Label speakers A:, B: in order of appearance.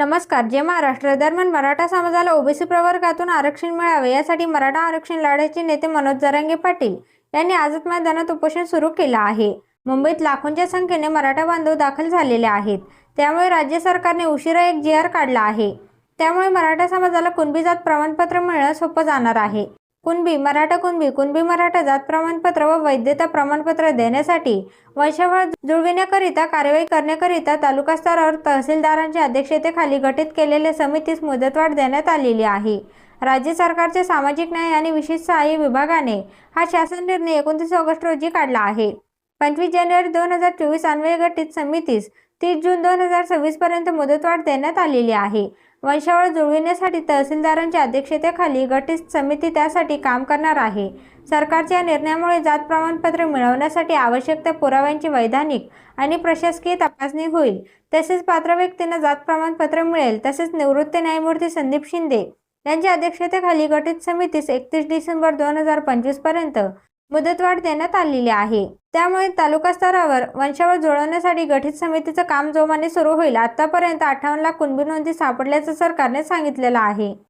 A: नमस्कार जय महाराष्ट्र दरम्यान मराठा समाजाला ओबीसी प्रवर्गातून आरक्षण मिळावे यासाठी मराठा आरक्षण लढ्याचे नेते मनोज जरांगे पाटील यांनी आझाद मैदानात उपोषण सुरू केलं आहे. मुंबईत लाखोंच्या संख्येने मराठा बांधव दाखल झालेले आहेत. त्यामुळे राज्य सरकारने उशिरा एक जी आर काढला आहे. त्यामुळे मराठा समाजाला कुणबी जात प्रमाणपत्र मिळणं सोपं जाणार आहे. कुणबी मराठा कुणबी कुणबी मराठा जात प्रमाणपत्र व वैधता प्रमाणपत्र देण्यासाठी वंशावळ जुळविण्याकरिता कारवाई करण्याकरिता तालुका स्तरावर तहसीलदारांच्या अध्यक्षतेखाली गठीत केलेल्या समितीस मुदतवाढ देण्यात आलेली आहे. राज्य सरकारचे सामाजिक न्याय आणि विशेष सहाय्य विभागाने हा शासन निर्णय एकोणतीस ऑगस्ट रोजी काढला आहे. पंचवीस जानेवारी दोन हजार चोवीस अन्वय गठीत समितीस तीस जून दोन हजार सव्वीस पर्यंत मुदतवाढ देण्यात आलेली आहे. वंशावळ जुळविण्यासाठी तहसीलदारांच्या अध्यक्षतेखाली गठीत समिती त्यासाठी काम करणार आहे. सरकारच्या या निर्णयामुळे जात प्रमाणपत्र मिळवण्यासाठी आवश्यक त्या पुराव्यांची वैधानिक आणि प्रशासकीय तपासणी होईल. तसेच पात्र व्यक्तींना जात प्रमाणपत्र मिळेल. तसेच निवृत्त न्यायमूर्ती संदीप शिंदे यांच्या अध्यक्षतेखाली गठीत समितीस एकतीस डिसेंबर दोन हजार पंचवीसपर्यंत मुदतवाढ देण्यात आलेली आहे. त्यामुळे तालुका स्तरावर वंशावळ जुळवण्यासाठी गठीत समितीचं काम जोमाने सुरू होईल. आतापर्यंत अठ्ठावन्न लाख कुणबी नोंदी सापडल्याचं सरकारने सांगितलेलं आहे.